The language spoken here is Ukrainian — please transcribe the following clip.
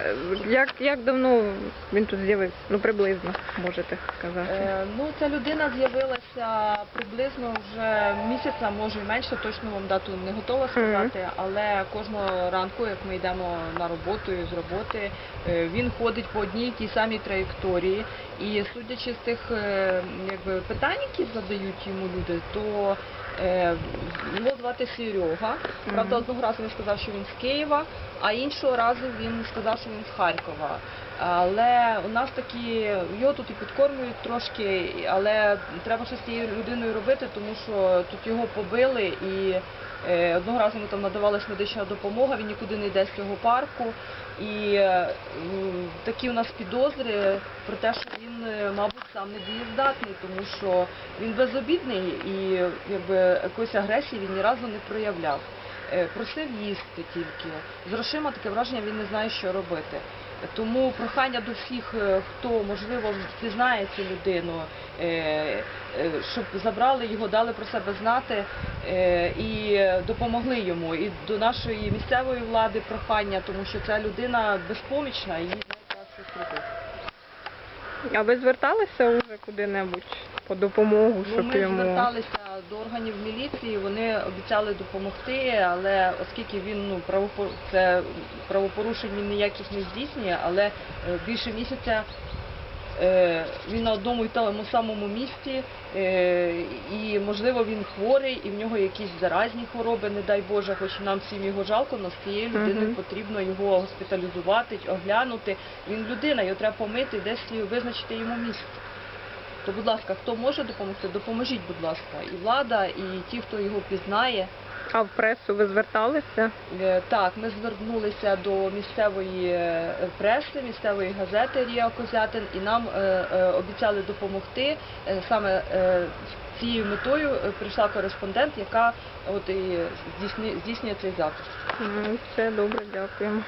Е, Як, як давно він тут з'явився? Ну, приблизно, можете сказати. Е, ну, ця людина з'явилася приблизно вже місяця, може і менше, точно вам дату не готова сказати, але кожного ранку, як ми йдемо на роботу і з роботи, е, він ходить по одній тій самій траєкторії. І судячи з тих е, якби, питань, які задають йому люди, то е, його звати Серега. Правда, одного разу він сказав, що він з Києва, а іншого разу він сказав, що він з Харкова. Але у нас такі його тут і підкормлюють трошки, але треба щось з цією людиною робити, тому що тут його побили і е, одного разу йому там надавалась медична допомога, він нікуди не йде з цього парку. І е, такі у нас підозри про те, що він, е, мабуть, сам не дієздатний, тому що він безобідний і якби якоїсь агресії він ні разу не проявляв. Е, Просив їсти тільки. З грошима таке враження він не знає, що робити. Тому прохання до всіх, е, хто можливо впізнає цю людину, е, щоб забрали його, дали про себе знати і допомогли йому. І до нашої місцевої влади прохання, тому що ця людина безпомічна і їй треба щось робити. А ви зверталися вже куди-небудь по допомогу, Ну, щоб ми йому. зверталися до органів міліції, вони обіцяли допомогти, але оскільки він ну правопор... це правопорушень він ніяких не здійснює, але е, більше місяця е, він на одному і тому самому місці, е, і можливо він хворий, і в нього якісь заразні хвороби, не дай Боже, хоч нам всім його жалко, але з цією людиною потрібно його госпіталізувати, оглянути. Він людина, його треба помити, десь визначити йому місце. То, будь ласка, хто може допомогти, допоможіть, будь ласка, і влада, і ті, хто його пізнає. А в пресу ви зверталися? Е, Так, ми звернулися до місцевої е, преси, місцевої газети Ріа Козятин, і нам е, обіцяли допомогти. Саме з цією метою прийшла кореспондент, яка от і здійснює цей запис. Все добре, дякуємо.